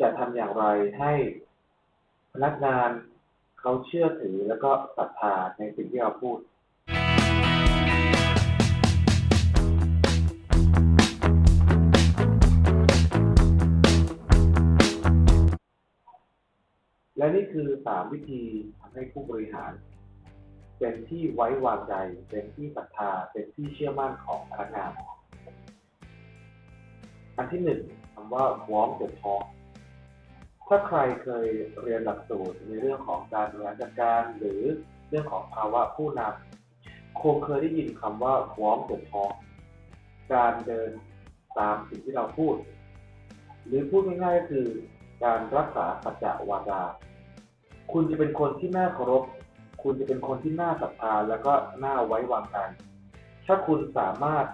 จะทำอย่างไรให้พนักงานเขาเชื่อถือแล้วก็ศรัทธาในสิ่งที่เราพูดและนี่คือสามวิธีทำให้ผู้บริหาร เป็นที่ไว้วางใจ เป็นที่ศรัทธา เป็นที่เชื่อมั่นของพนักงาน อันที่หนึ่งคำว่า warm the talk ถ้าใครเคยเรียนหลักสูตรในเรื่องของการบริหารจัดการ หรือเรื่องของภาวะผู้นำคงเคยได้ยินคำว่า warm the talk การเดินตามสิ่งที่เราพูด หรือพูดง่ายๆก็คือการรักษาสัจจะวาจาคุณจะเป็นคนที่น่าเคารพ คุณจะเป็นคนที่น่าศรัทธาแล้วก็น่าไว้วางใจถ้าคุณสามารถ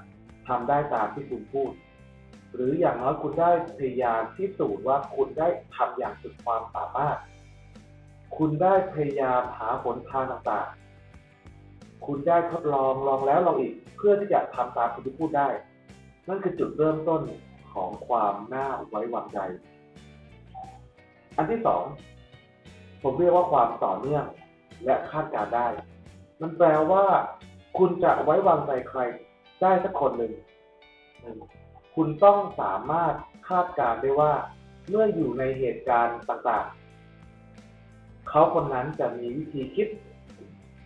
ทำได้ตามที่คุณพูด หรืออย่างน้อยคุณได้พยายามพิสูจน์ว่าคุณได้ทำอย่างสุดความสามารถ คุณได้พยายามหาหนทางต่างๆ คุณได้ทดลองลองแล้วลองอีก เพื่อที่จะทำตามสิ่งที่พูดได้ นั่นคือจุดเริ่มต้นของความน่าไว้วางใจ อันที่สองผมเรียกว่าความต่อเนื่องและคาดการได้ มันแปลว่า คุณจะไว้วางใจใครได้สักคนหนึ่ง คุณต้องสามารถคาดการณ์ได้ว่า เมื่ออยู่ในเหตุการณ์ต่างๆ เขาคนนั้นจะมีวิธีคิด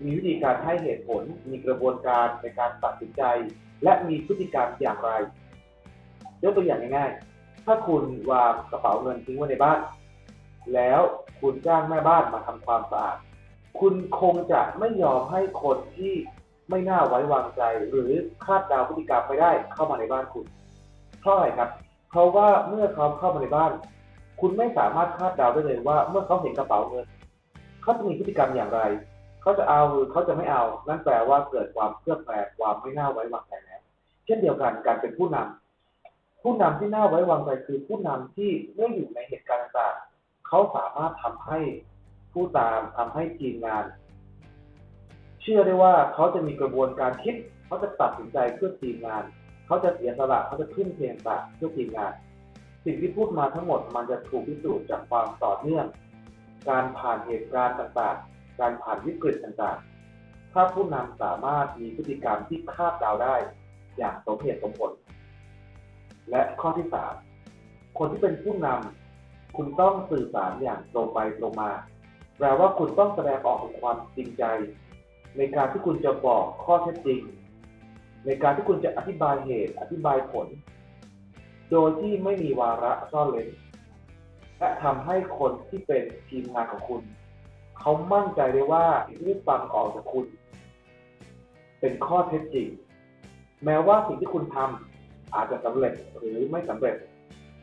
มีวิธีการให้เหตุผล มีกระบวนการในการตัดสินใจ และมีพฤติกรรมอย่างไรยกตัวอย่างง่ายๆ ถ้าคุณวางกระเป๋าเงินทิ้งไว้ในบ้าน แล้วคุณจ้างแม่บ้านมาทำความสะอาด คุณคงจะไม่ยอมให้คนที่ไม่น่าไว้วางใจ หรือคาดเดาพฤติกรรมไม่ได้เข้ามาในบ้านคุณ เพราะอะไรครับ เพราะว่าเมื่อเขาเข้ามาในบ้าน คุณไม่สามารถคาดเดาได้เลยว่า เมื่อเขาเห็นกระเป๋าเงินเขาจะมีพฤติกรรมอย่างไร เขาจะเอาหรือเขาจะไม่เอา นั่นแปลว่าเกิดความเครือบแคลงความไม่น่าไว้วางใจแล้วเช่นเดียวกันการเป็นผู้นำผู้นำที่น่าไว้วางใจคือผู้นำที่เมื่ออยู่ในเหตุการณ์ต่างๆเขาสามารถทำให้ผู้ตามทำให้ทีมงาน เชื่อได้ว่าเขาจะมีกระบวนการคิดเขาจะตัดสินใจเพื่อทีมงาน เขาจะเสียสละเขาจะขึ้นเพียงต่างเพื่อทีมงาน สิ่งที่พูดมาทั้งหมดมันจะถูกพิสูจน์จากความต่อเนื่อง การผ่านเหตุการณ์ต่างๆ การผ่านวิกฤตต่างๆ ถ้าผู้นำสามารถมีพฤติกรรมที่คาดเดาได้ อย่างสมเหตุสมผล และข้อที่สามคนที่เป็นผู้นำคุณต้องสื่อสารอย่างตรงไปตรงมาแปลว่าคุณต้องแสดงออกถึงความจริงใจ ในการที่คุณจะบอกข้อเท็จจริง ในการที่คุณจะอธิบายเหตุอธิบายผล โดยที่ไม่มีวาระซ่อนเร้นและทำให้คนที่เป็นทีมงานของคุณเขามั่นใจได้ว่าสิ่งที่ฟังออกจากคุณ เป็นข้อเท็จจริง แม้ว่าสิ่งที่คุณทำอาจจะสำเร็จหรือไม่สำเร็จ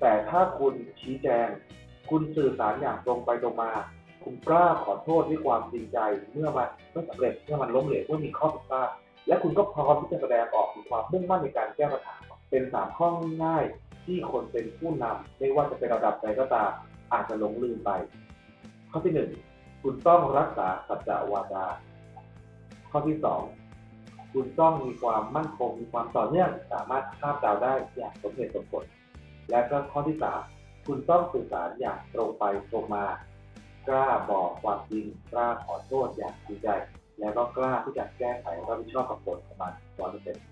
แต่ถ้าคุณชี้แจง คุณสื่อสารอย่างตรงไปตรงมา คุณกล้าขอโทษด้วยความจริงใจ เมื่อมันไม่สำเร็จเมื่อมันล้มเหลวเมื่อมีข้อผิดพลาด และคุณก็พร้อมที่จะแสดงออกถึงความมุ่งมั่นในการแก้ปัญหา เป็นสามข้อง่ายที่คนเป็นผู้นำไม่ว่าจะเป็นระดับใดก็ตามอาจจะหลงลืมไป ข้อที่หนึ่งคุณต้องรักษาสัจจวาจา ข้อที่สองคุณต้องมีความมั่นคงมีความต่อเนื่องสามารถคาดเดาได้อย่างสมเหตุสมผล และก็ข้อที่สามคุณต้องสื่อสารอย่างตรงไปตรงมา กล้าบอกความจริงกล้าขอโทษอย่างจริงใจ แล้วก็กล้าที่จะแก้ไขรับผิดชอบกับผลของมันร้อยเปอร์เซ็นต์